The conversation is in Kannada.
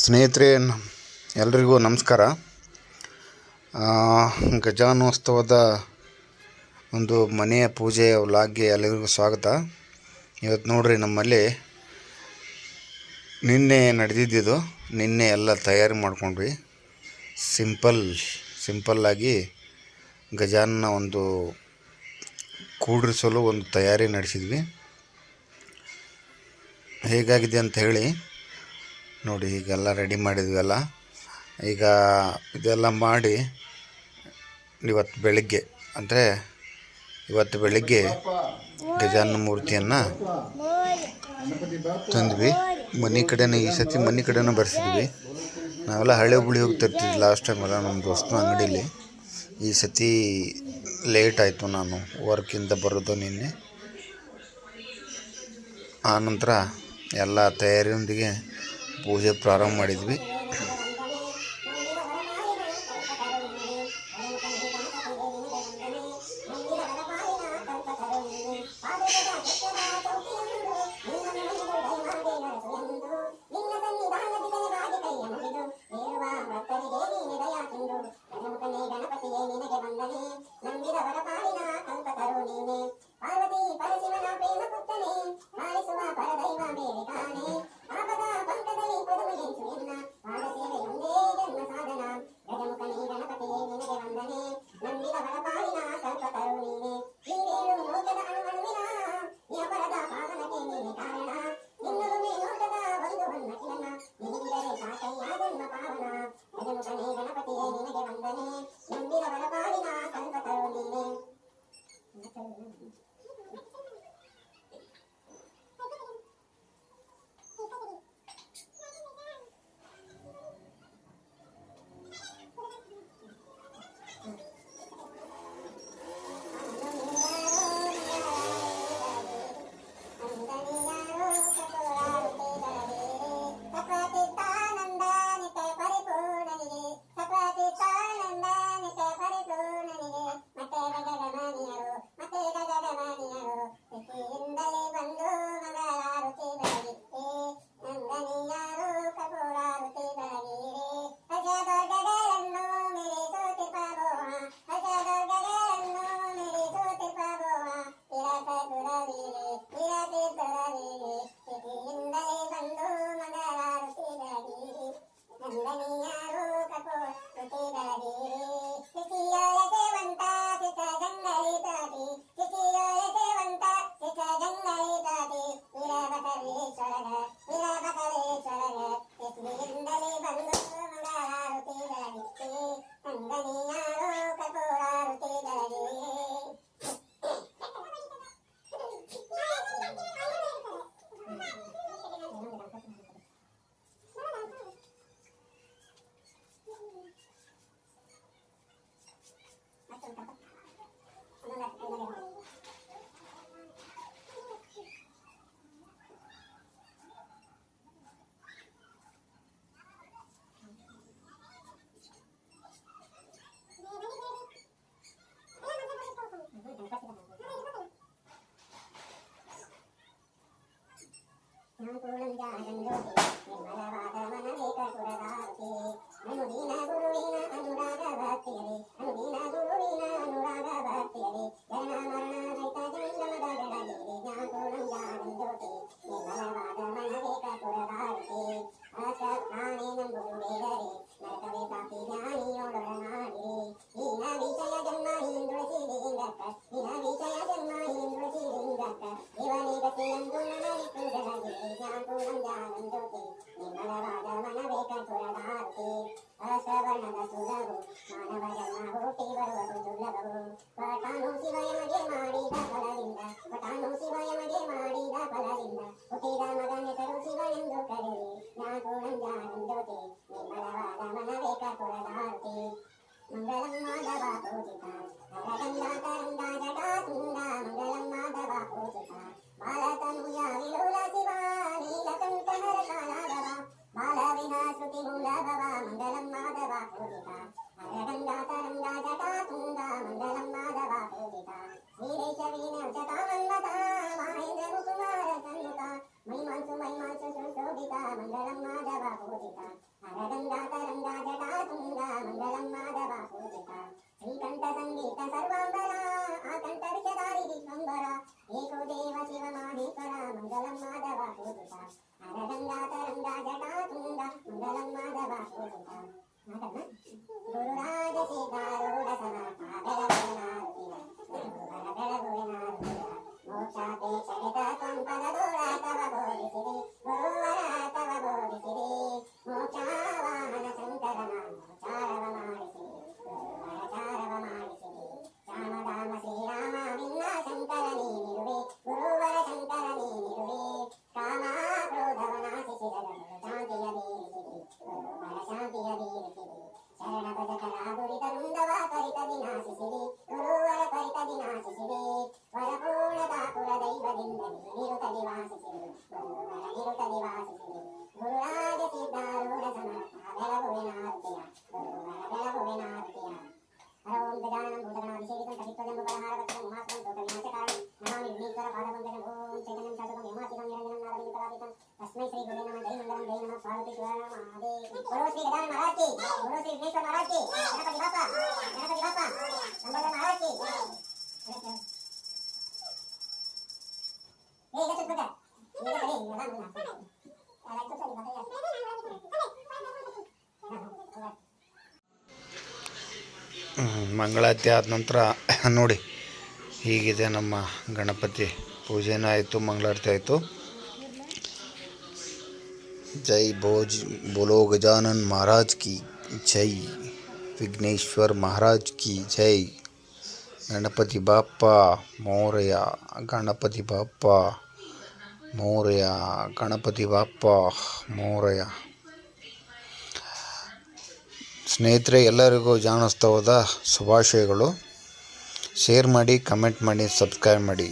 ಸ್ನೇಹಿತರೆ ಎಲ್ರಿಗೂ ನಮಸ್ಕಾರ. ಗಜಾನೋತ್ಸವದ ಒಂದು ಮನೆಯ ಪೂಜೆಯ ವ್ಲಾಗ್ಗೆ ಎಲ್ಲರಿಗೂ ಸ್ವಾಗತ. ಇವತ್ತು ನೋಡ್ರಿ ನಮ್ಮಲ್ಲಿ ನಿನ್ನೆ ನಡೆದಿದ್ದಿದ್ದು ನಿನ್ನೆ ಎಲ್ಲ ತಯಾರಿ ಮಾಡ್ಕೊಂಡ್ವಿ. ಸಿಂಪಲ್ ಸಿಂಪಲ್ಲಾಗಿ ಗಜಾನನ ಒಂದು ಕೂಡಿಸಲು ಒಂದು ತಯಾರಿ ನಡೆಸಿದ್ವಿ. ಹೇಗಾಗಿದೆ ಅಂತ ಹೇಳಿ ನೋಡಿ, ಈಗೆಲ್ಲ ರೆಡಿ ಮಾಡಿದ್ವಲ್ಲ? ಈಗ ಇದೆಲ್ಲ ಮಾಡಿ ಇವತ್ತು ಬೆಳಿಗ್ಗೆ, ಅಂದರೆ ಇವತ್ತು ಬೆಳಿಗ್ಗೆ ಗಜಾನನ ಮೂರ್ತಿಯನ್ನು ತಂದ್ವಿ. ಮನೆ ಕಡೆನೇ, ಈ ಸತಿ ಮನೆ ಕಡೆನೂ ಬರ್ಸಿದ್ವಿ. ನಾವೆಲ್ಲ ಹಳೆ ಹುಳಿ ಹೋಗಿ ತರ್ತಿದ್ವಿ ಲಾಸ್ಟ್ ಟೈಮ್ ಎಲ್ಲ ನಮ್ಮ ದೋಸ್ತನ ಅಂಗಡೀಲಿ. ಈ ಸತಿ ಲೇಟ್ ಆಯಿತು ನಾನು ವರ್ಕಿಂದ ಬರೋದು ನಿನ್ನೆ. ಆನಂತರ ಎಲ್ಲ ತಯಾರಿಯೊಂದಿಗೆ ಪೂಜೆ ಪ್ರಾರಂಭ ಮಾಡಿದ್ವಿ. 杀了他 నాకు నందానందోతి మంగళం మాధవ పూజిత హరగంగా తరంగా மயிலம் மாதவா பூஜிதான் அரகந்தா శ్రీపతిపూజనం భూతనం అభిషేకం కవిత్వం బలహారవచనం ఉమాస్త్రం తోట వినాశకారం నమామి శ్రీ గదాన మహారాజ్కి శ్రీ విఘ్నేశ్వర మహారాజ్ గణపతి బాపా. ಮಂಗಳಾರತಿ ಆದ ನಂತರ ನೋಡಿ ಹೀಗಿದೆ ನಮ್ಮ ಗಣಪತಿ ಪೂಜೆನೂ ಆಯಿತು ಮಂಗಳಾರತಿ ಆಯಿತು ಜೈ ಭೋಜ್ ಬೋಲೋ ಗಜಾನನ್ ಮಹಾರಾಜ್ ಕಿ ಜೈ ವಿಘ್ನೇಶ್ವರ್ ಮಹಾರಾಜ್ ಕಿ ಜೈ ಗಣಪತಿ ಬಾಪ್ಪ ಮೌರ್ಯ ಗಣಪತಿ ಬಾಪ್ಪ ಮೌರ್ಯ ಗಣಪತಿ ಬಾಪ್ಪ ಮೌರ್ಯ ಸ್ನೇಹಿತರೆ ಎಲ್ಲರಿಗೂ ಜಾಣೋತ್ಸವದ ಶುಭಾಶಯಗಳು. ಶೇರ್ ಮಾಡಿ ಕಮೆಂಟ್ ಮಾಡಿ ಸಬ್ಸ್ಕ್ರೈಬ್ ಮಾಡಿ.